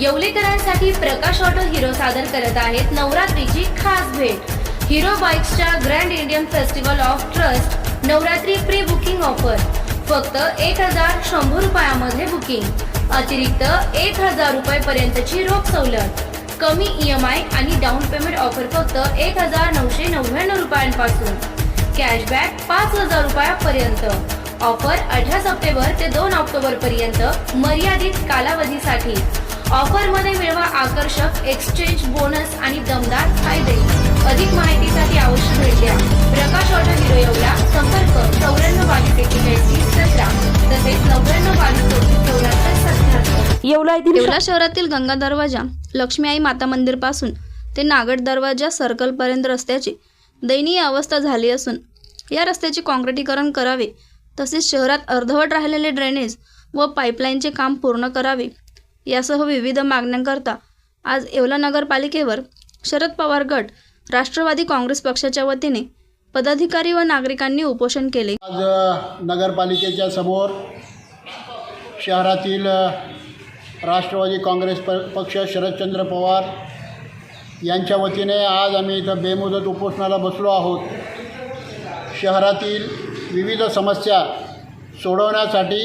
येवलेकरांसाठी प्रकाश auto hero सादर करत आहेत नवरात्रीची खास भेट. Hero बाईक्सच्या grand Indian festival of trust Navratri pre booking offer. फक्त एक हजार शंभर रुपयामध्ये बुकिंग. अतिरिक्त एक हजार रुपये पर्यंतची रोख सवलत. कमी ई एम आय आणि डाऊन पेमेंट ऑफर फक्त एक हजार नऊशे नव्याण्णव रुपयांपासून. कॅशबॅक पाच हजार रुपयापर्यंत. ऑफर अठरा सप्टेंबर ते दोन ऑक्टोबर पर्यंत मर्यादित कालावधीसाठी. ऑफरमध्ये मिळवा आकर्षक एक्सचेंज बोनस आणि दमदार फायदे. अधिक माहितीसाठी अवश्य भेट द्या. Prakash auto Hero Yeola. संपर्क चौऱ्याण्णव बावीस एक्केचाळीस तीस सतरा. तसेच नव्याण्णव बावीस चौतीस चौऱ्याहत्तर सत्याहत्तर येवला येथील येवला शहरातील गंगा दरवाजा लक्ष्मी आई माता मंदिरपासून ते नागड दरवाजा सर्कलपर्यंत रस्त्याची दयनीय अवस्था झाली असून या रस्त्याचे काँक्रिटीकरण करावे. तसेच शहरात अर्धवट राहिलेले ड्रेनेज व पाईपलाईनचे काम पूर्ण करावे. यासह विविध मागण्यांकरता आज येवला नगरपालिकेवर शरद पवार गट राष्ट्रवादी काँग्रेस पक्षाच्या वतीने पदाधिकारी व नागरिकांनी उपोषण केले. आज नगरपालिकेच्या समोर शहरातील राष्ट्रवादी काँग्रेस प पक्ष शरदचंद्र पवार यांच्या वतीने आज आम्ही इथं बेमुदत उपोषणाला बसलो आहोत. शहरातील विविध समस्या सोडवण्यासाठी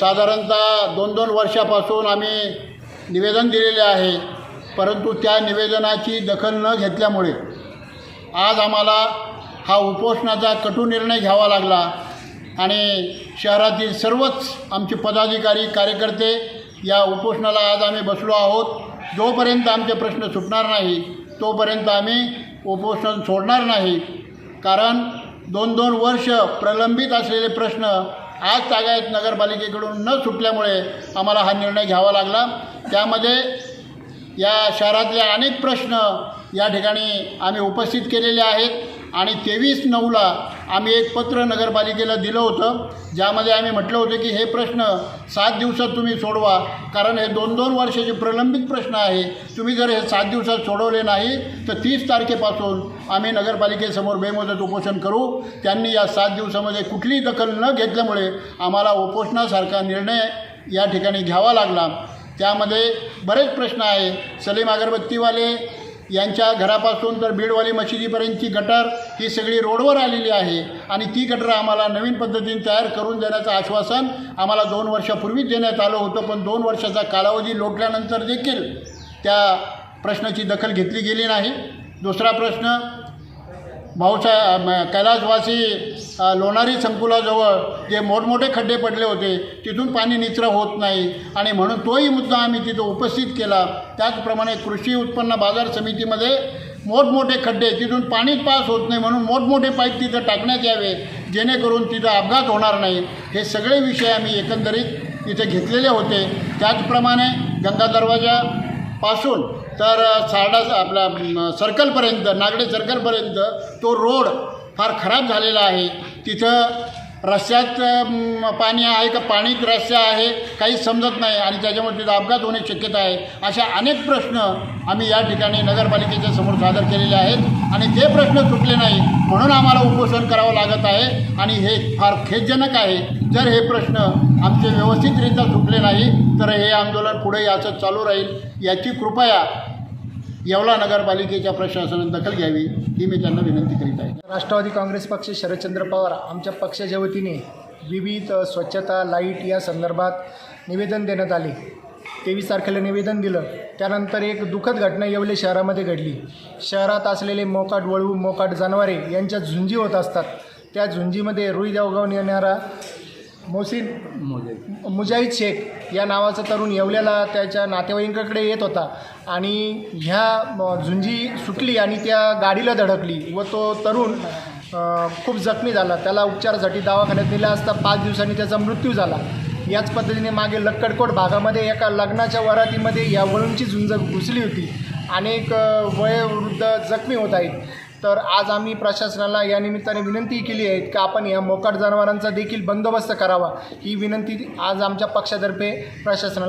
साधारणतः दोन दोन वर्षापासून आम्ही निवेदन दिलेले आहे परंतु त्या निवेदनाची दखल न घेतल्यामुळे आज आम्हाला हा उपोषणाचा कटू निर्णय घ्यावा लागला आणि शहरातील सर्वच आमचे पदाधिकारी कार्यकर्ते या उपोषणाला आज आम्ही बसलो आहोत. जोपर्यंत आमचे प्रश्न सुटणार नाही तोपर्यंत आम्ही उपोषण सोडणार नाही. कारण दोन दोन वर्ष प्रलंबित असलेले प्रश्न आज तागायत नगरपालिकेकडून न सुटल्यामुळे आम्हाला हा निर्णय घ्यावा लागला. त्यामध्ये या शहरातले अनेक प्रश्न या ठिकाणी आम्ही उपस्थित केलेले आहेत. आणि तेवीस नऊला आम्ही एक पत्र नगरपालिकेला दिलं होतं. ज्यामध्ये आम्ही म्हटलं होतं की हे प्रश्न सात दिवसात तुम्ही सोडवा. कारण हे दोन दोन वर्षाचे प्रलंबित प्रश्न आहे. तुम्ही जर हे सात दिवसात सोडवले नाही तर तीस तारखेपासून आम्ही नगरपालिकेसमोर बेमुदत उपोषण करू. त्यांनी या सात दिवसामध्ये कुठलीही दखल न घेतल्यामुळे आम्हाला उपोषणासारखा निर्णय या ठिकाणी घ्यावा लागला. त्यामध्ये बरेच प्रश्न आहे. सलीम अगरबत्तीवाले यांच्या घरापासून तर बीडवाली मशिदीपर्यंतची गटर ही सगळी रोडवर आलेली आहे. आणि ती गटर आम्हाला नवीन पद्धतीने तयार करून देण्याचं आश्वासन आम्हाला दोन वर्षापूर्वीच देण्यात आलं होतं. पण दोन वर्षाचा कालावधी लोटल्यानंतर देखील त्या प्रश्नाची दखल घेतली गेली नाही. दुसरा प्रश्न भाऊसा कैलासवासी लोणारी संकुलाजवळ जे मोठमोठे खड्डे पडले होते तिथून पाणी निचरा होत नाही. आणि म्हणून तोही मुद्दा आम्ही तिथं उपस्थित केला. त्याचप्रमाणे कृषी उत्पन्न बाजार समितीमध्ये मोठमोठे खड्डे तिथून पाणीच पास होत नाही म्हणून मोठमोठे पाईप तिथं टाकण्यात यावे जेणेकरून तिथं अपघात होणार नाही. हे सगळे विषय आम्ही एकंदरीत इथे घेतलेले होते. त्याचप्रमाणे गंगा दरवाजा पासून तर सारडा आपला सर्कलपर्यंत नागडे सर्कलपर्यंत तो रोड फार खराब झालेला आहे. तिथं रस्त्यात पाणी आहे का? पाणी रस्त्या आहे काहीच समजत नाही आणि त्याच्यामुळे तिथं अपघात होण्याची शक्यता आहे. अशा अनेक प्रश्न आम्ही या ठिकाणी नगरपालिकेच्या समोर सादर केलेले आहेत आणि ते प्रश्न सुटले नाही म्हणून आम्हाला उपोषण करावं लागत आहे आणि हे फार खेदजनक आहे. जर हे प्रश्न आमचे व्यवस्थितरित्या सुटले नाही तर हे आंदोलन पुढे याचं चालू राहील याची कृपया येवला नगरपालिकेच्या प्रशासनाने दखल घ्यावी ही मी त्यांना विनंती करीत आहे. राष्ट्रवादी काँग्रेस पक्ष शरदचंद्र पवार आमच्या पक्षाच्या वतीने विविध स्वच्छता लाइट या संदर्भात निवेदन देण्यात आले. तेवीस तारखेला निवेदन दिलं. त्यानंतर एक दुःखद घटना येवले शहरामध्ये घडली. शहरात असलेले मोकाट वळू मोकाट जनावरे यांच्या झुंजी होत असतात. त्या झुंजीमध्ये रुई देवगावून येणारा मोहसिन मुजाहिद शेख या नावाचा तरुण येवल्याला त्याच्या नातेवाईकाकडे येत होता आणि ह्या झुंजी सुटली आणि त्या गाडीला धडकली व तो तरुण खूप जखमी झाला. त्याला उपचारासाठी दवाखान्यात नेला असता पाच दिवसांनी त्याचा मृत्यू झाला. याच पद्धतीने मागे लक्कडकोट भागामध्ये एका लग्नाच्या वरातीमध्ये या वळूंची झुंज घुसली होती. अनेक वयोवृद्ध जखमी होत आहेत. तर आज आम्ही प्रशासनाला या निमित्ताने विनंती केली आहे की आपण या मोकाट जनावरांचा देखील बंदोबस्त करावा. ही विनंती आज आमच्या पक्षातर्फे प्रशासनाला